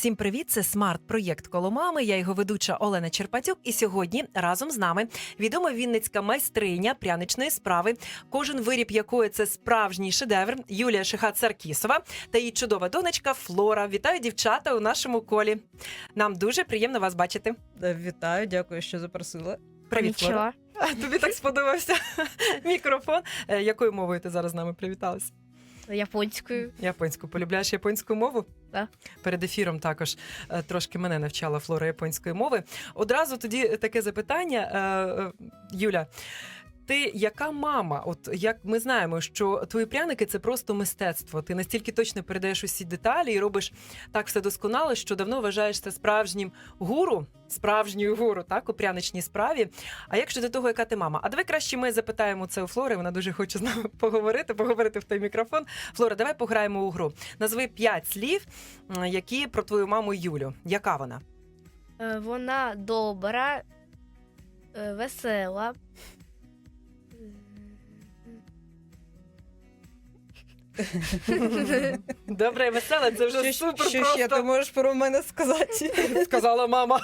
Всім привіт! Це смарт-проєкт коло мами. Я його ведуча Олена Черпатюк. І сьогодні разом з нами відома вінницька майстриня пряничної справи, кожен виріб якої це справжній шедевр Юлія Шихат Саркісова та її чудова донечка Флора. Вітаю дівчата у нашому колі. Нам дуже приємно вас бачити. Е, Вітаю, дякую, що запросила. Привіт, Нічого. А, Тобі так сподобався мікрофон. Е, Якою мовою ти зараз з нами привіталась? Японською. Японську. Полюбляєш японську мову? Так. Перед ефіром також е, трошки мене навчала Флора японської мови. Одразу тоді таке запитання, е, е, Юля. Ти яка мама? От як ми знаємо, що твої пряники це просто мистецтво. Ти настільки точно передаєш усі деталі і робиш так все досконало, що давно вважаєшся справжнім гуру, справжньою гуру, так у пряничній справі. А як щодо того, яка ти мама? А давай краще ми запитаємо це у Флори. Вона дуже хоче з нами поговорити, поговорити в той мікрофон. Флора, давай пограємо у гру. Назви п'ять слів, які про твою маму Юлю. Яка вона? Е, Вона добра, е, весела. Добре, і весела, це вже що, супер що просто. ще ти можеш про мене сказати? Сказала мама.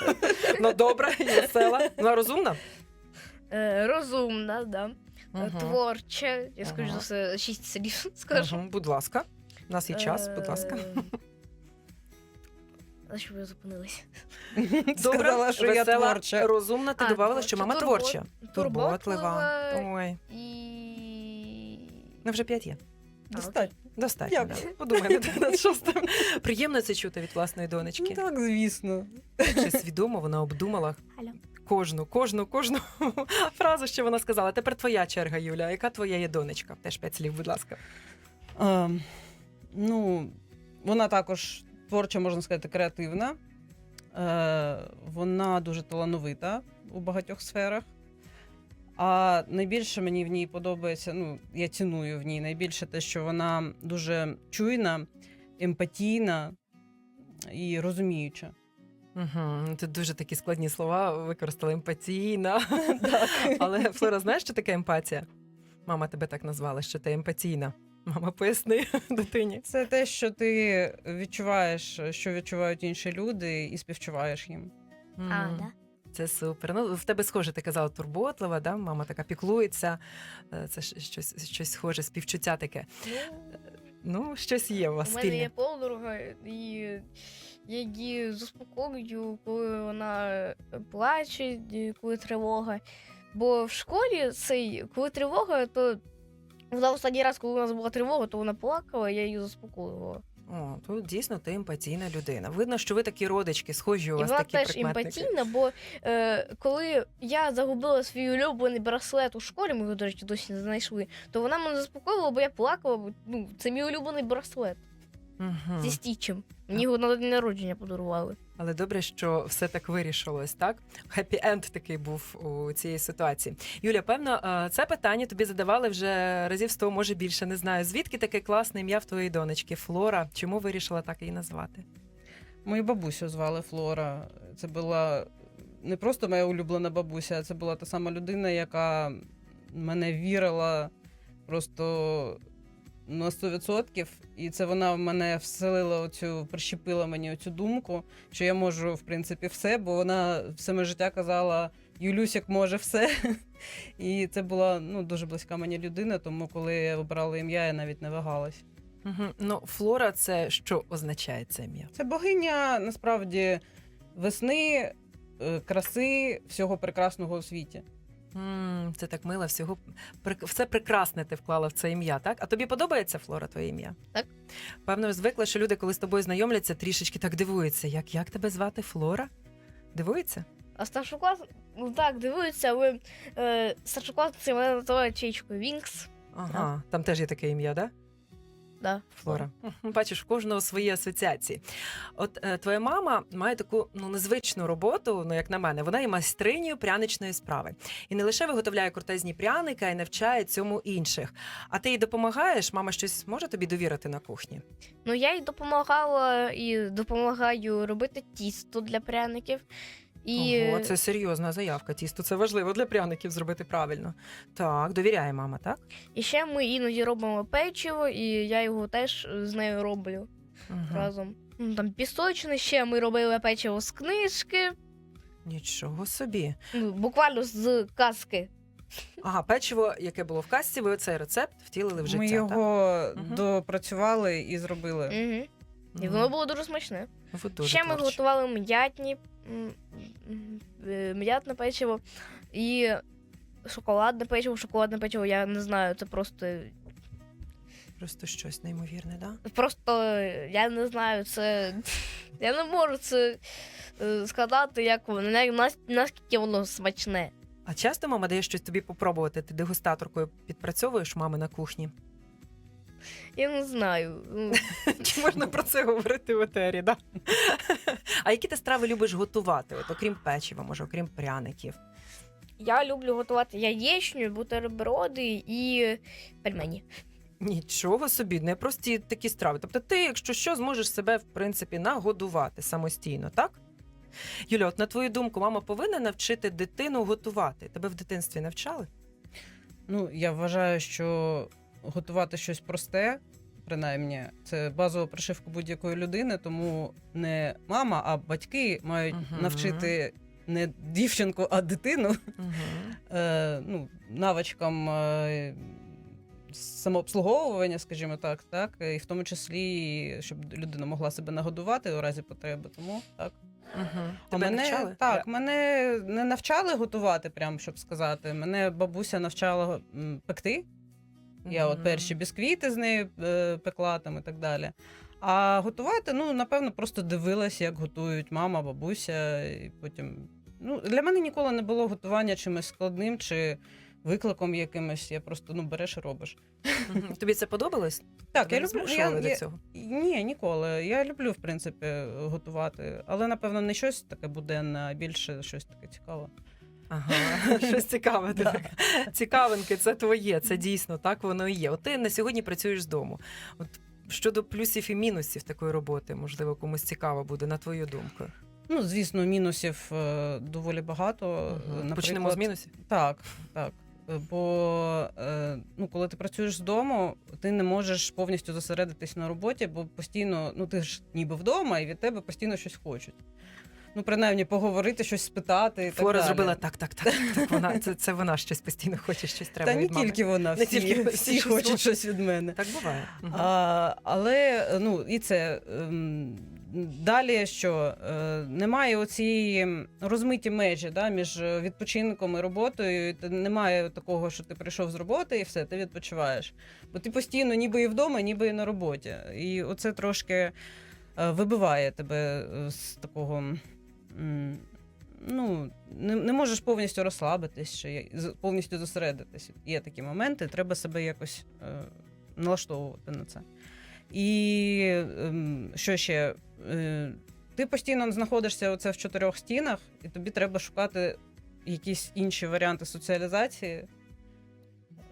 Ну добре, весела. Вона розумна? е, Розумна, да. е, Мгм. творча. Я скажу Ага. за все шість слів скажу. Мгм, Будь ласка. У нас є час, будь ласка. Е, На що ви зупинились? Сказала, що я весела, творча. розумна. Ти А, додавала, що творча, мама турбот- творча. турботлива. Ой, І. ну вже п'ять є. Достатньо. Достатньо. Дякую. да. Подумай над- шостим. Приємно це чути від власної донечки. Ну так, звісно. Ще свідомо вона обдумала Алло. кожну, кожну, кожну фразу, що вона сказала. Тепер твоя черга, Юля. Яка твоя є донечка? Теж п'ять слів, будь ласка. А, ну, вона також творча, можна сказати, креативна. Е, вона дуже талановита у багатьох сферах. А найбільше мені в ній подобається, ну, я ціную в ній найбільше те, що вона дуже чуйна, емпатійна і розуміюча. Угу. Тут дуже такі складні слова використали емпатійна. Але Флора, знаєш, що таке емпатія? Мама тебе так назвала, що ти емпатійна. Мама, поясни дитині. Це те, що ти відчуваєш, що відчувають інші люди, і співчуваєш їм. А, да? Це супер. Ну, в тебе схоже, ти казала турботлива, да? мама така піклується. Е, Це щось, щось схоже, співчуття таке. Ну, Ну, щось є у вас У мене спільне. є подруга, і я її заспокоюю, коли вона плаче, коли тривога. Бо в школі цей, коли тривога, то вона останній раз, коли у нас була тривога, то вона плакала, я її заспокоювала. О, тут дійсно ти емпатійна людина. Видно, що ви такі родички, схожі у І вас вона такі теж прикметники. емпатійна, бо е, коли я загубила свій улюблений браслет у школі, ми його, до речі, досі не знайшли, то вона мене заспокоїла, бо я плакала, бо ну, це мій улюблений браслет Мгм. зі стічем. Мені його на день народження подарували. Але добре, що все так вирішилось, так? Хеппі енд такий був у цій ситуації. Юля, певно, е, це питання тобі задавали вже разів сто, може більше. Не знаю. Звідки таке класне ім'я в твоєї донечки? Флора. Чому вирішила так її назвати? Мою бабусю звали Флора. Це була не просто моя улюблена бабуся, а це була та сама людина, яка мене вірила просто на 100%. І це вона в мене вселила оцю, прищепила мені оцю думку, що я можу, в принципі, все, бо вона все моє життя казала. Юлюсік може все. І це була ну, дуже близька мені людина, тому коли я вибрала ім'я, я навіть не вагалась. Угу. Ну, Флора, це що означає це ім'я? Це богиня насправді весни, е, краси, всього прекрасного у світі. М це так мило, всього прик- все прекрасне ти вклала в це ім'я, так? А тобі подобається Флора, твоє ім'я? Так. Певно, звикла, що люди, коли з тобою знайомляться, трішечки так дивуються. Як, як тебе звати Флора? Дивуються? А старшоклас, ну так, дивуються, але е, старшокласниці мене називають чечкою Вінкс. Ага, там теж є таке ім'я, да? Да. Флора. Бачиш, у кожного свої асоціації. От е, твоя мама має таку ну незвичну роботу, ну як на мене, вона є майстринею пряничної справи. І не лише виготовляє крутезні пряники, а й навчає цьому інших. А ти їй допомагаєш? Мама щось може тобі довірити на кухні? Ну, я їй допомагала і допомагаю робити тісто для пряників. І Ого, це серйозна заявка. Тісто це важливо для пряників зробити правильно. Так, довіряє мама, так? І ще ми іноді робимо печиво, і я його теж з нею роблю Мгм. разом. Ну, там пісочне, ще ми робили печиво з книжки, Нічого собі. ну, буквально з казки. Ага, печиво, яке було в касті, ви цей рецепт втілили в життя. Ми так? його Мгм. допрацювали і зробили. Угу. І воно було дуже смачне. Ви дуже ще ми творчі. готували м'ятні, м'ятне печиво і шоколадне печиво. Шоколадне печиво, я не знаю, це просто. Просто щось неймовірне, да? Просто е, я не знаю, це. Я не можу це е, сказати, як воно, на- наскільки воно смачне. А часто мама дає щось тобі попробувати? Ти дегустаторкою підпрацьовуєш мами на кухні? Я не знаю. Чи можна про це говорити в етері? Да? А які ти страви любиш готувати? От, окрім печива, може, окрім пряників? Я люблю готувати яєчню, бутерброди і пельмені. Нічого собі, непрості такі страви. Тобто, ти, якщо що, зможеш себе в принципі нагодувати самостійно, так? Юля, от на твою думку, мама повинна навчити дитину готувати. Тебе в дитинстві навчали? Ну, я вважаю, що готувати щось просте, принаймні, це базова прошивка будь-якої людини, тому не мама, а батьки мають Мгм. навчити не дівчинку, а дитину Угу. е, ну, навичкам е, самообслуговування, скажімо так, так, і в тому числі, щоб людина могла себе нагодувати у разі потреби. Тому так. А Тебе мене, навчали? Так, мене не навчали готувати, прям щоб сказати. Мене бабуся навчала м, пекти. Я от перші бісквіти з нею е, пекла там і так далі. А готувати, ну, напевно, просто дивилась, як готують мама, бабуся. І потім. Ну, для мене ніколи не було готування чимось складним чи викликом якимось. Я просто ну, береш і робиш. Тобі це подобалось? Так, Тебе я люблю. Я, змушували до я, цього? ні, ніколи. Я люблю, в принципі, готувати. Але, напевно, не щось таке буденне, а більше щось таке цікаве. Ага, щось цікаве. Да. Цікавинки, це твоє, це дійсно так воно і є. От ти на сьогодні працюєш з дому. От щодо плюсів і мінусів такої роботи, можливо, комусь цікаво буде, на твою думку. Ну, звісно, мінусів е, доволі багато. Наприклад, Почнемо з мінусів. Так, так. Бо е, ну, коли ти працюєш з дому, ти не можеш повністю зосередитись на роботі, бо постійно, ну ти ж ніби вдома, і від тебе постійно щось хочуть. Ну, принаймні, поговорити, щось спитати. І Флора далі. зробила так, так, так. так вона, це, це вона щось постійно хоче, щось треба Та не від мами. тільки вона, Не всі, тільки- всі, всі щось хочуть хочуть. щось від мене. Так буває. Мгм. А, але ну і це ем, далі, що е, немає оцієї розмиті межі да, між е, відпочинком і роботою. І ти- Немає такого, що ти прийшов з роботи і все, ти відпочиваєш. Бо ти постійно ніби і вдома, ніби і на роботі. І оце трошки е, вибиває тебе е, з такого. м, Ну, не, не можеш повністю розслабитись чи повністю зосередитись. Є такі моменти, треба себе якось е, налаштовувати на це. І ем, що ще? Е, ти постійно знаходишся оце в чотирьох стінах, і тобі треба шукати якісь інші варіанти соціалізації.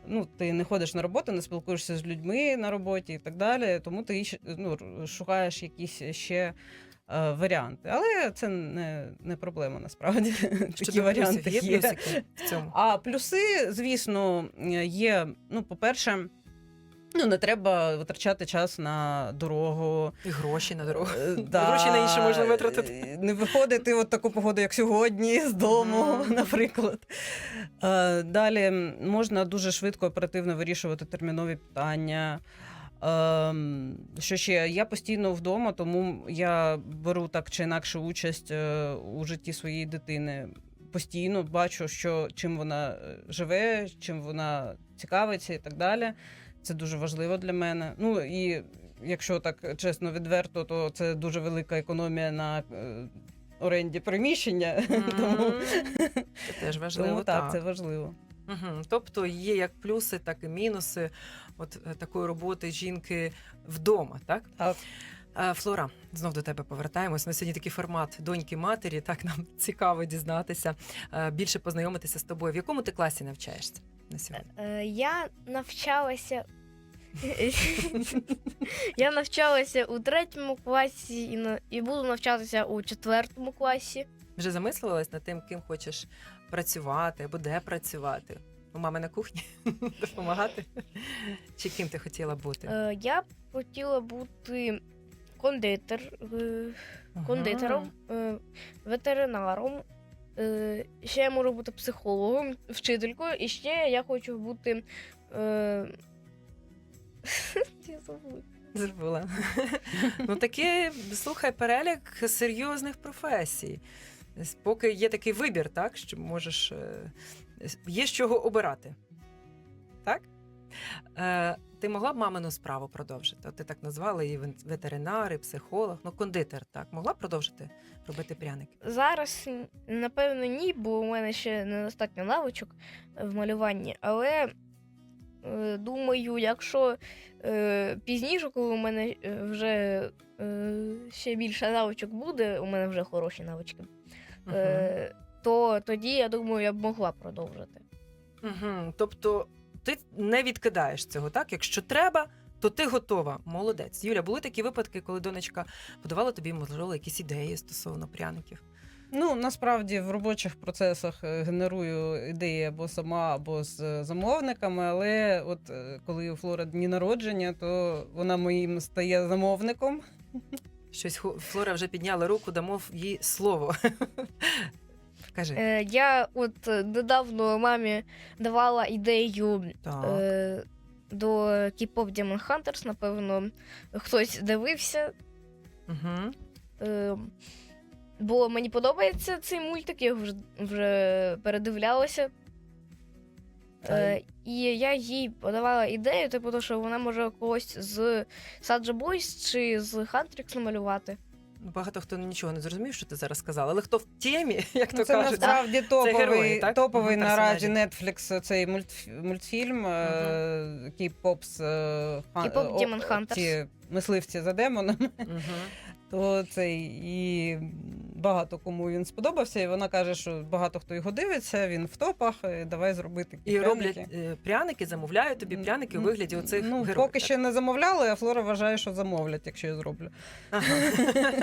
Ну, ти не ходиш на роботу, не спілкуєшся з людьми на роботі і так далі. Тому ти ну, шукаєш якісь ще е, варіанти. Але це не, не проблема насправді. Такі варіанти є є. в цьому. А плюси, звісно, є. Ну, по-перше, ну не треба витрачати час на дорогу. І гроші на дорогу. Е, Гроші на інше можна витратити. е, Не виходити от таку погоду, як сьогодні, з дому, Мгм. наприклад. Е, Далі можна дуже швидко оперативно вирішувати термінові питання. Ем, Що ще? Я постійно вдома, тому я беру так чи інакше участь е, у житті своєї дитини. Постійно бачу, що чим вона е, живе, чим вона цікавиться і так далі. Це дуже важливо для мене. Ну і якщо так чесно відверто, то це дуже велика економія на е, оренді приміщення. Тому, Це теж важливо. тому так, це важливо. Угу. Тобто є як плюси, так і мінуси от е, такої роботи жінки вдома, так? Так. Е, Флора, знов до тебе повертаємось. На сьогодні такий формат доньки матері. Так нам цікаво дізнатися, е, більше познайомитися з тобою. В якому ти класі навчаєшся на сьогодні? Я навчалася. Я навчалася у третьому класі і, на- і буду навчатися у четвертому класі. Вже замислювалась над тим, ким хочеш працювати або де працювати? У мами на кухні допомагати? Чи ким ти хотіла бути? Е, Я б хотіла бути кондитер, е, кондитером, е, ветеринаром. Е, Ще я можу бути психологом, вчителькою, і ще я хочу бути. е, Я забула. Забула. ну таке, слухай, перелік серйозних професій. Поки є такий вибір, так, що можеш. е, Є з чого обирати. Так? Е, ти могла б мамину справу продовжити? От ти так назвала її ветеринар, і психолог, ну кондитер, так. Могла б продовжити робити пряники? Зараз, напевно, ні, бо у мене ще недостатньо навичок в малюванні. Але думаю, якщо е, пізніше, коли у мене е, вже е, ще більше навичок буде, у мене вже хороші навички, Мгм. е, то тоді, я думаю, я б могла продовжити. Угу. Тобто ти не відкидаєш цього, так? Якщо треба, то ти готова. Молодець. Юля, були такі випадки, коли донечка подавала тобі, можливо, якісь ідеї стосовно пряників. Ну, насправді в робочих процесах е, генерую ідеї або сама, або з е, замовниками. Але от е, коли у Флора дні народження, то вона моїм стає замовником. Щось Флора вже підняла руку, дамо їй слово. Кажи. Е, я от недавно мамі давала ідею Так. е, до K-pop Demon Hunters, напевно, хтось дивився. Угу. Е, бо мені подобається цей мультик, я вже, вже передивлялася. Е, і я їй подавала ідею, типу, то, що вона може когось з Саджа Бойс чи з Huntrix намалювати. Багато хто нічого не зрозумів, що ти зараз сказала, але хто в темі, як Ну, то це кажуть. насправді топовий, герої, так? топовий Мгм, наразі. Netflix цей мультф... мультфільм е, е, хан- K-pop Demon Hunters. Мисливці за демонами. То цей і багато кому він сподобався, і вона каже, що багато хто його дивиться, він в топах. Давай зробити І пряники. роблять е, пряники, замовляють тобі пряники у вигляді оцих ну, героїв. поки ще не замовляли, а Флора вважає, що замовлять, якщо я зроблю. Ага.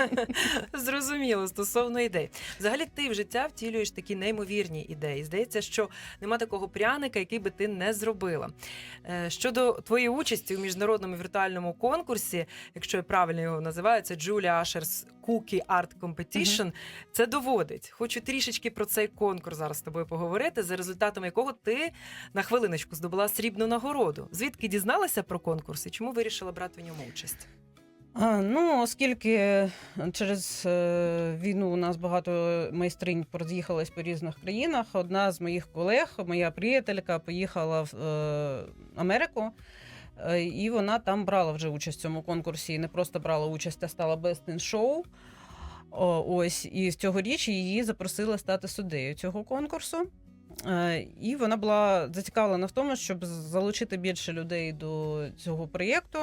Зрозуміло, стосовно ідей. Взагалі, ти в життя втілюєш такі неймовірні ідеї. Здається, що нема такого пряника, який би ти не зробила. Е, Щодо твоєї участі у міжнародному віртуальному конкурсі, якщо я правильно його називаю, це Julia Asher's Cookie Art Competition. Це доводить. Хочу трішечки про цей конкурс зараз з тобою поговорити, за результатами якого ти на хвилиночку здобула срібну нагороду. Звідки дізналася про конкурс і чому вирішила брати в ньому участь? Ну, оскільки через е, війну у нас багато майстринь пороз'їхалась по різних країнах, одна з моїх колег, моя приятелька, поїхала в е, Америку. Е, І вона там брала вже участь в цьому конкурсі. І не просто брала участь, а стала Best in Show. Ось і з цього річ її запросили стати суддею цього конкурсу. Е, І вона була зацікавлена в тому, щоб залучити більше людей до цього проєкту.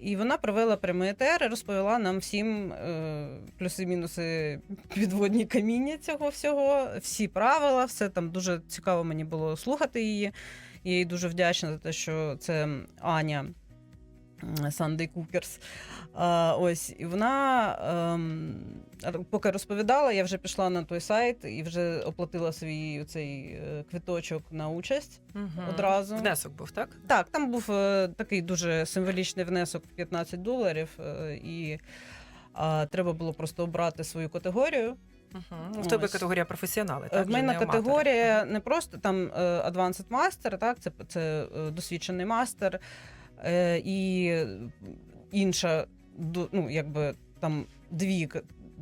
І вона провела прямий етер і розповіла нам всім е, плюси-мінуси підводні каміння цього всього, всі правила, все там дуже цікаво мені було слухати її. Я їй дуже вдячна за те, що це Аня Cookers. А, ось, і вона ем, поки розповідала, я вже пішла на той сайт і вже оплатила свій цей е, квиточок на участь. Мгм. Одразу. Внесок був, так? Так, там був е, такий дуже символічний внесок 15 доларів, е, і треба було просто обрати свою категорію. Угу. В тебе Ось. категорія професіонали. Е, Так? в мене не аматори. категорія не просто там е, Advanced Master, так, це, це е, досвідчений мастер, і інша, ну, якби там дві.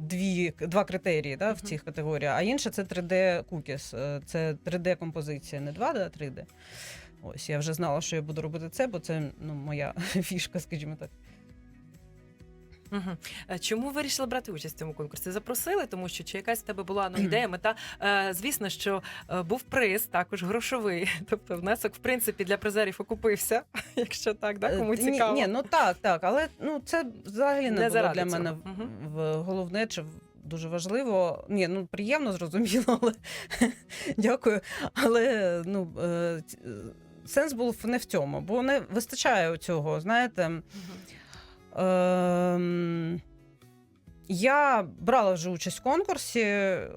Дві, два критерії да, в цих категоріях, а інша це 3D cookies, е, це 3D-композиція, не 2D, а 3D. Ось я вже знала, що я буду робити це, бо це ну, моя фішка, скажімо так. Угу. Чому вирішили брати участь в цьому конкурсі? Запросили, тому що чи якась в тебе була ну, ідея, мета? Е, звісно, що е, був приз, також грошовий. Тобто внесок, в принципі, для призерів окупився, якщо так, да? кому Е, ні, цікаво. Ні, ну так, так. Але ну це взагалі не, Не було заради для цього. мене Мгм. в головне чи в- дуже важливо. Ні, ну приємно, зрозуміло, але дякую. Але ну е, е, сенс був не в цьому, бо не вистачає цього. Знаєте, Мгм. Ем, я брала вже участь в конкурсі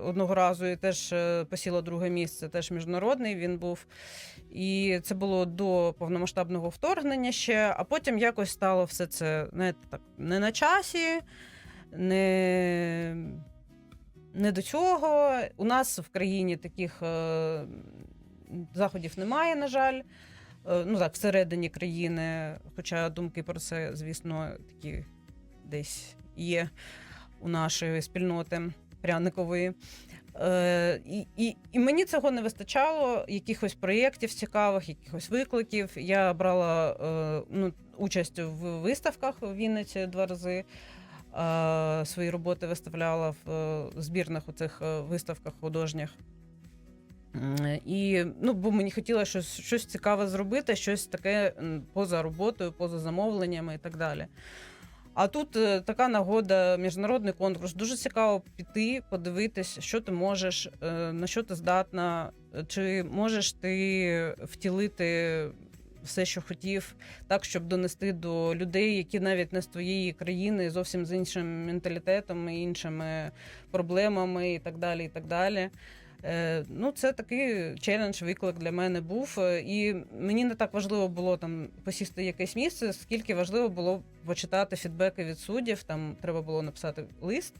одного разу і теж е, посіла друге місце, теж міжнародний він був. І це було до повномасштабного вторгнення ще, а потім якось стало все це знаєте, так, не на часі, не, не до цього. У нас в країні таких е, заходів немає, на жаль. Е, Ну так, всередині країни, хоча думки про це, звісно, такі десь є у нашої спільноти пряникової. Е, і, і, і мені цього не вистачало, якихось проєктів цікавих, якихось викликів. Я брала е, ну, участь в виставках в Вінниці два рази. Е, свої роботи виставляла в е, збірних у цих е, виставках художніх. І ну, бо мені хотілося щось, щось цікаве зробити, щось таке поза роботою, поза замовленнями і так далі. А тут е, така нагода, міжнародний конкурс. Дуже цікаво піти, подивитись, що ти можеш, е, на що ти здатна, чи можеш ти втілити все, що хотів, так, щоб донести до людей, які навіть не з твоєї країни, зовсім з іншим менталітетом, іншими проблемами і так далі. І так далі. Е, Ну, це такий челендж, виклик для мене був. Е, І мені не так важливо було там посісти якесь місце, скільки важливо було почитати фідбеки від суддів. Там треба було написати лист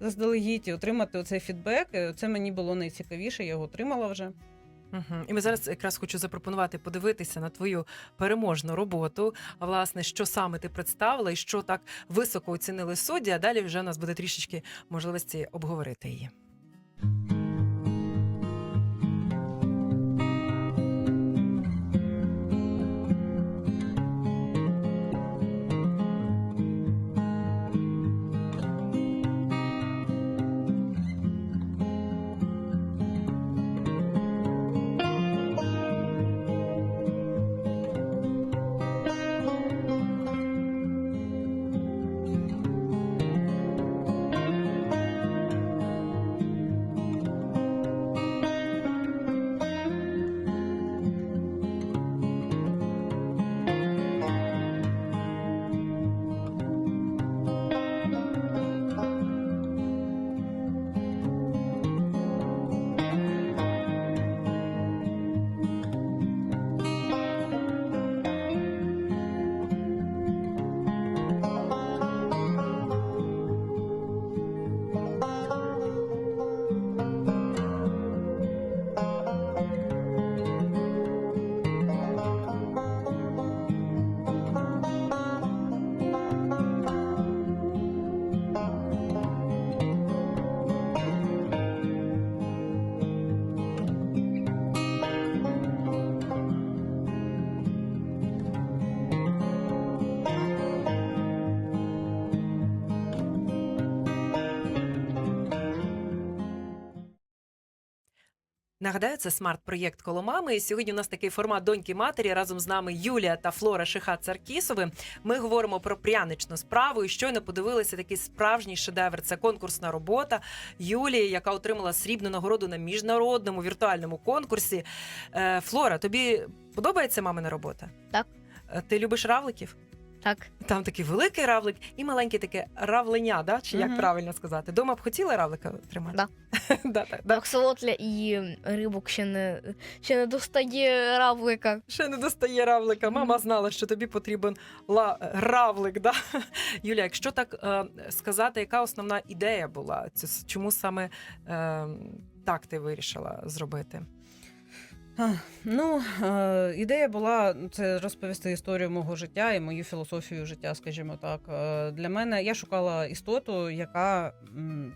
заздалегідь і отримати оцей фідбек. Е, Це мені було найцікавіше, я його отримала вже. Мгм. І ми зараз якраз хочу запропонувати подивитися на твою переможну роботу. Власне, що саме ти представила і що так високо оцінили судді. А далі вже у нас буде трішечки можливості обговорити її. Нагадаю, це смарт-проєкт коло мами. І сьогодні у нас такий формат доньки матері. Разом з нами Юлія та Флора Шиха Царкісови. Ми говоримо про пряничну справу. І щойно подивилися такий справжній шедевр. Це конкурсна робота Юлії, яка отримала срібну нагороду на міжнародному віртуальному конкурсі. Е, Флора, тобі подобається мамина робота? Так. Е, Ти любиш равликів? Так, Там такий великий равлик і маленьке таке равленя, да? чи як Мгм. правильно сказати? Дома б хотіли равлика тримати? Да. да, так, да. так солотля і рибок ще не, ще не достає равлика. Ще не достає равлика. Мама знала, що тобі потрібен ла... равлик. Да? Юля, якщо так е, сказати, яка основна ідея була? Це, чому саме е, так ти вирішила зробити? Ну, е, ідея була ну, це розповісти історію мого життя і мою філософію життя, скажімо так. Е, Для мене я шукала істоту, яка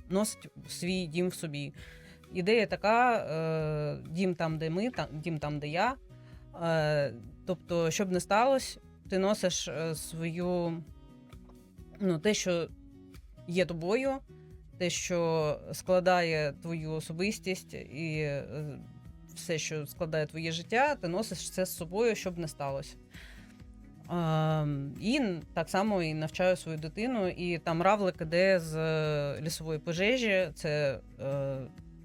носить свій дім в собі. Ідея така: е, дім там, де ми, дім там, де я. Тобто, щоб не сталося, ти носиш свою ну, те, що є тобою, те, що складає твою особистість і все, що складає твоє життя, ти носиш це з собою, щоб не сталося. І так само і навчаю свою дитину. І там равлик іде з е, лісової пожежі. Це е,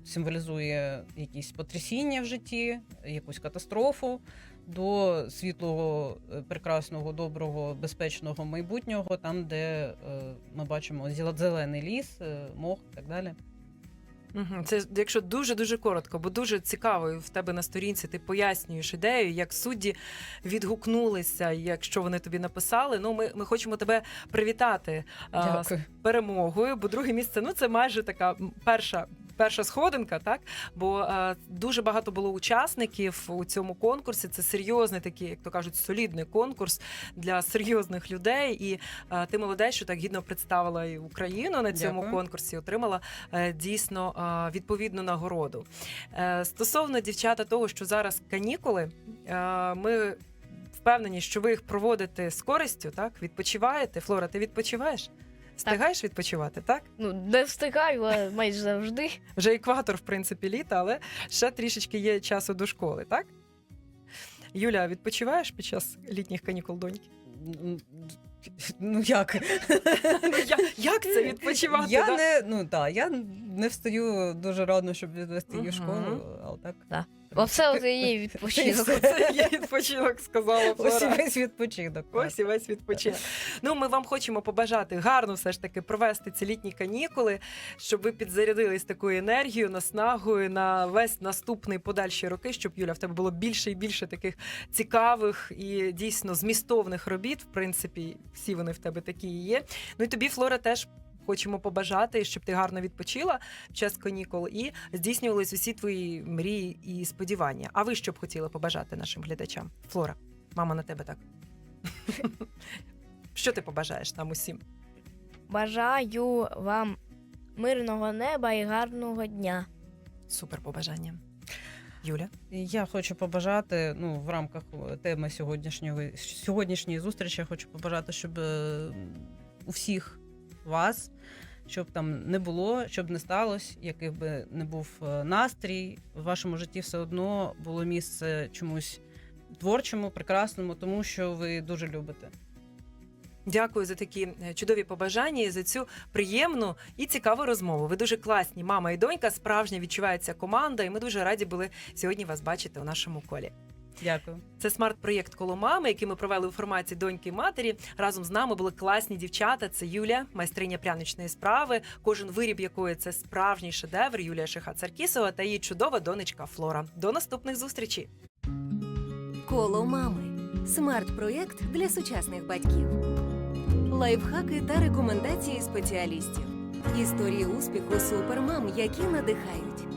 символізує якісь потрясіння в житті, якусь катастрофу до світлого, е, прекрасного, доброго, безпечного майбутнього, там, де е, ми бачимо зелений ліс, е, мох і так далі. Угу. Це якщо дуже дуже коротко, бо дуже цікаво і в тебе на сторінці. Ти пояснюєш ідею, як судді відгукнулися, якщо вони тобі написали. Ну, ми, ми хочемо тебе привітати а, з перемогою, бо друге місце ну це майже така перша. Перша сходинка, так бо е, дуже багато було учасників у цьому конкурсі. Це серйозний такий, як то кажуть, солідний конкурс для серйозних людей. І е, ти молодець, що так гідно представила і Україну на цьому Дякую. конкурсі. Отримала е, дійсно е, відповідну нагороду. Е, стосовно дівчата, того, що зараз канікули, е, ми впевнені, що ви їх проводите з користю, так відпочиваєте. Флора, ти відпочиваєш? Встигаєш відпочивати, так? Ну, не встигаю, але майже завжди. Вже екватор, в принципі, літа, але ще трішечки є часу до школи, так? Юля, відпочиваєш під час літніх канікул доньки? Ну як? Ну, я, як це відпочивати? Я да? не ну так, я не встаю дуже рано, щоб відвести її в школу, але так. Да. Оце от і є відпочинок. Це є відпочинок, сказала Ось і Флора. весь відпочинок. Ось і весь відпочинок. Ну, ми вам хочемо побажати гарно все ж таки провести ці літні канікули, щоб ви підзарядились такою енергією, наснагою на весь наступний подальші роки, щоб Юля в тебе було більше і більше таких цікавих і дійсно змістовних робіт. В принципі, всі вони в тебе такі і є. Ну і тобі, Флора, теж. Хочемо побажати, щоб ти гарно відпочила в час канікул і здійснювались усі твої мрії і сподівання. А ви що б хотіли побажати нашим глядачам? Флора, мама на тебе так. Що ти побажаєш нам усім? Бажаю вам мирного неба і гарного дня. Супер побажання. Юля, Я хочу побажати, ну, в рамках теми сьогоднішньої сьогоднішньої зустрічі, я хочу побажати, щоб е, у всіх вас, щоб там не було, щоб не сталося, який би не був е, настрій, в вашому житті все одно було місце чомусь творчому, прекрасному, тому що ви дуже любите. дякую за такі е, чудові побажання і за цю приємну і цікаву розмову. Ви дуже класні, мама і донька. Справжня відчувається команда, і ми дуже раді були сьогодні вас бачити у нашому колі. Дякую. Це смарт-проєкт коло мами, який ми провели у форматі доньки і матері. Разом з нами були класні дівчата. Це Юля, майстриня пряничної справи. Кожен виріб якої це справжній шедевр. Юлія Шиха Царкісова та її чудова донечка Флора. До наступних зустрічей. Коло мами. Смарт-проєкт для сучасних батьків. Лайфхаки та рекомендації спеціалістів. Історії успіху супермам, які надихають.